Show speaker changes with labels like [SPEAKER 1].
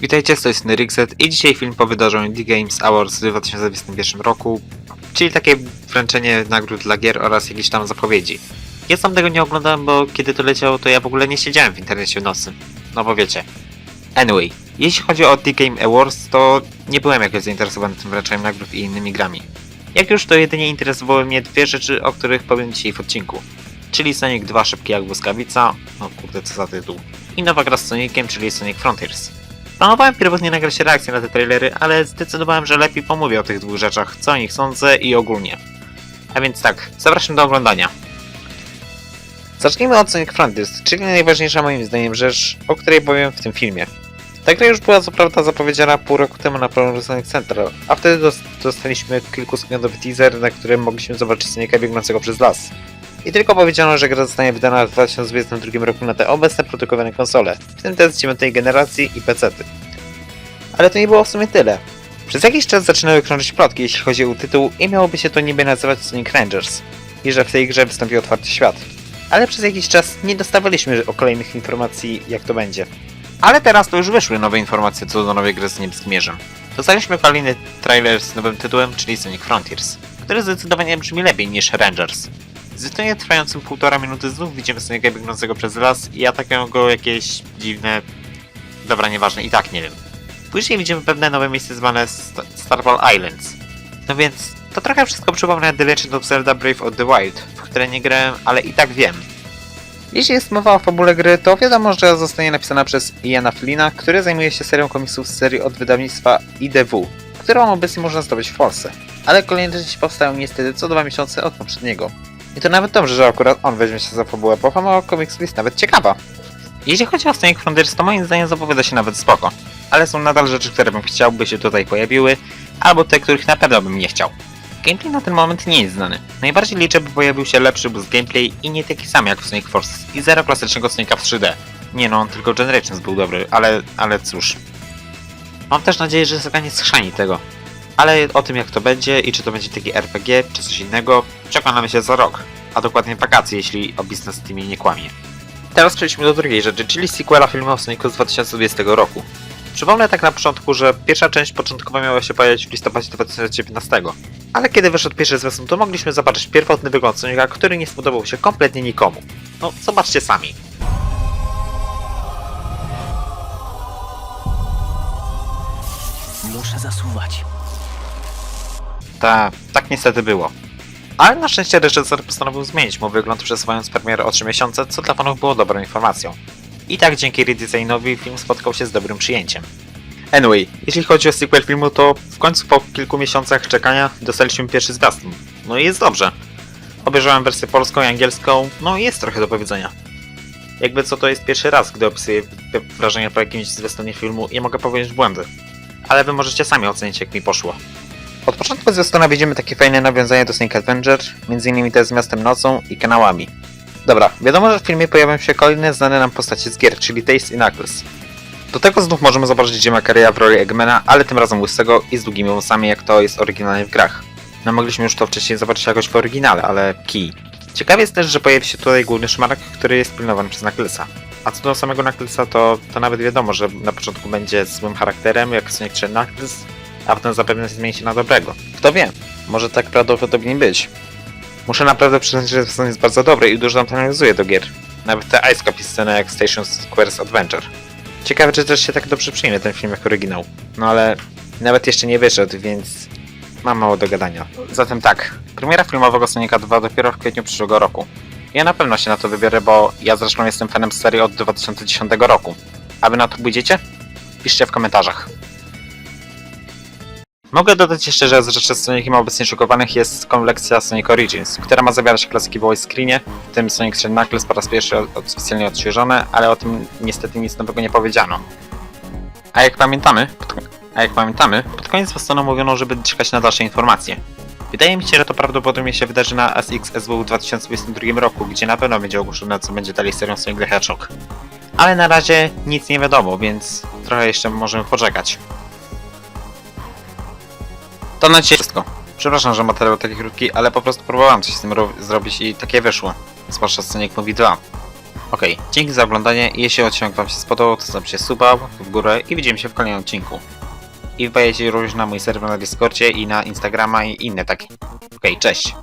[SPEAKER 1] Witajcie, z tej strony i dzisiaj film po wydarzeniu Indie Games Awards w 2021 roku, czyli takie wręczenie nagród dla gier oraz jakieś tam zapowiedzi. Ja sam tego nie oglądałem, bo kiedy to leciało, to ja w ogóle nie siedziałem w internecie w nocy. No bo wiecie. Anyway, jeśli chodzi o The Game Awards, to nie byłem jakoś zainteresowany tym wręczeniem nagród i innymi grami. Jak już to jedynie interesowały mnie dwie rzeczy, o których powiem dzisiaj w odcinku. Czyli Sonic 2 szybki jak błyskawica, no kurde co za tytuł, i nowa gra z Soniciem, czyli Sonic Frontiers. Planowałem pierwotnie nagrać reakcję na te trailery, ale zdecydowałem, że lepiej pomówię o tych dwóch rzeczach, co o nich sądzę i ogólnie. A więc tak, zapraszam do oglądania. Zacznijmy od Sonic Frontiers, czyli najważniejsza moim zdaniem rzecz, o której powiem w tym filmie. Ta gra już była co prawda zapowiedziana pół roku temu na prologu Sonic Central, a wtedy dos- dostaliśmy kilkusekundowy teaser, na którym mogliśmy zobaczyć Sonika biegnącego przez las. I tylko powiedziano, że gra zostanie wydana w 2022 roku na te obecne produkowane konsole, w tym te z 9 generacji i PC-ty. Ale to nie było w sumie tyle. Przez jakiś czas zaczynały krążyć plotki, jeśli chodzi o tytuł i miałoby się to niby nazywać Sonic Rangers i że w tej grze wystąpi otwarty świat. Ale przez jakiś czas nie dostawaliśmy o kolejnych informacji, jak to będzie. Ale teraz to już wyszły nowe informacje co do nowej gry z niebieskim mierzem. Dostaliśmy kolejny trailer z nowym tytułem, czyli Sonic Frontiers, który zdecydowanie brzmi lepiej niż Rangers. W zwiastunie trwającym półtora minuty znów widzimy Sonika biegnącego przez las i atakują go jakieś dziwne... Dobra, nieważne, i tak nie wiem. Później widzimy pewne nowe miejsce zwane St- Starfall Islands. No więc to trochę wszystko przypomina The Legend of Zelda Brave of the Wild, w które nie grałem, ale i tak wiem. Jeśli jest mowa o fabule gry, to wiadomo, że zostanie napisana przez Iana Flina, który zajmuje się serią komiksów z serii od wydawnictwa IDW, którą obecnie można zdobyć w Polsce. Ale kolejne części powstają niestety co dwa miesiące od poprzedniego. I to nawet dobrze, że akurat on weźmie się za fabułę, bo fama komiksów jest nawet ciekawa. Jeśli chodzi o Sonic Frontiers, to moim zdaniem zapowiada się nawet spoko. Ale są nadal rzeczy, które bym chciał, by się tutaj pojawiły, albo te, których na pewno bym nie chciał. Gameplay na ten moment nie jest znany. Najbardziej liczę, by pojawił się lepszy boost gameplay i nie taki sam jak w Sonic Forces i zero klasycznego Sonika w 3D. Nie no, tylko Generations był dobry, ale, ale cóż. Mam też nadzieję, że Sega nie schrzani tego. Ale o tym jak to będzie i czy to będzie taki RPG, czy coś innego, przekonamy się za rok. A dokładnie wakacje, jeśli o Business Teamie nie kłamie. Teraz przejdźmy do drugiej rzeczy, czyli sequela filmu o z 2020 roku. Przypomnę tak na początku, że pierwsza część początkowo miała się pojawić w listopadzie 2019. Ale kiedy wyszedł pierwszy zwiastun, to mogliśmy zobaczyć pierwotny wygląd Sonika, który nie spodobał się kompletnie nikomu. No, zobaczcie sami.
[SPEAKER 2] Muszę zasuwać.
[SPEAKER 1] Ta, tak niestety było. Ale na szczęście reżyser postanowił zmienić mu wygląd przesuwając premierę o 3 miesiące, co dla fanów było dobrą informacją. I tak dzięki redesignowi film spotkał się z dobrym przyjęciem. Anyway, jeśli chodzi o sequel filmu, to w końcu po kilku miesiącach czekania dostaliśmy pierwszy zwiastun. No i jest dobrze. Obejrzałem wersję polską i angielską, no i jest trochę do powiedzenia. Jakby co to jest pierwszy raz, gdy opisuję wrażenia po jakimś zwiastunie filmu i mogę powiedzieć błędy. Ale wy możecie sami ocenić jak mi poszło. Od początku zwiastuna widzimy takie fajne nawiązania do Snake Adventure, m.in. te z Miastem Nocą i kanałami. Dobra, wiadomo, że w filmie pojawią się kolejne znane nam postacie z gier, czyli Taste i Knuckles. Do tego znów możemy zobaczyć Jima Carreya w roli Eggmana, ale tym razem łysego i z długimi włosami, jak to jest oryginalnie w grach. No mogliśmy już to wcześniej zobaczyć jakoś w oryginale, ale key. Ciekawe jest też, że pojawi się tutaj główny szmarek, który jest pilnowany przez Knucklesa. A co do samego Knucklesa, to, to nawet wiadomo, że na początku będzie złym charakterem, jak Sonic 3 Knuckles, a potem zapewne zmieni się na dobrego. Kto wie, może tak prawdopodobnie być. Muszę naprawdę przyznać, że ten jest bardzo dobry i dużo nawiązuje do gier. Nawet te Ice Cap i sceny jak Station Squares Adventure. Ciekawe, czy też się tak dobrze przyjmie ten film jak oryginał. No ale nawet jeszcze nie wyszedł, więc mam mało do gadania. Zatem tak, premiera filmowego Sonika 2 dopiero w kwietniu przyszłego roku. Ja na pewno się na to wybiorę, bo ja zresztą jestem fanem serii od 2010 roku. A wy na to pójdziecie? Piszcie w komentarzach. Mogę dodać jeszcze, że z rzeczy Soniciem obecnie szykowanych jest kolekcja Sonic Origins, która ma zawierać klasyki w voice screenie, w tym Sonic 3 Knuckles po raz pierwszy oficjalnie odświeżone, ale o tym niestety nic nowego nie powiedziano. A jak pamiętamy, pod, a jak pamiętamy, pod koniec zwiastunu mówiono, żeby czekać na dalsze informacje. Wydaje mi się, że to prawdopodobnie się wydarzy na SXSW w 2022 roku, gdzie na pewno będzie ogłoszone, co będzie dalej serią Sonic the Hedgehog. Ale na razie nic nie wiadomo, więc trochę jeszcze możemy poczekać. To na dzisiaj wszystko. Przepraszam, że materiał taki krótki, ale po prostu próbowałem coś z tym ro- zrobić i takie wyszło. Zwłaszcza Sonic Movie 2. Okej, dzięki za oglądanie. Jeśli odcinek Wam się spodobał, to zostawcie suba w górę i widzimy się w kolejnym odcinku. I wbijajcie również na mój serwer na Discordzie i na Instagrama i inne takie. Okej, cześć.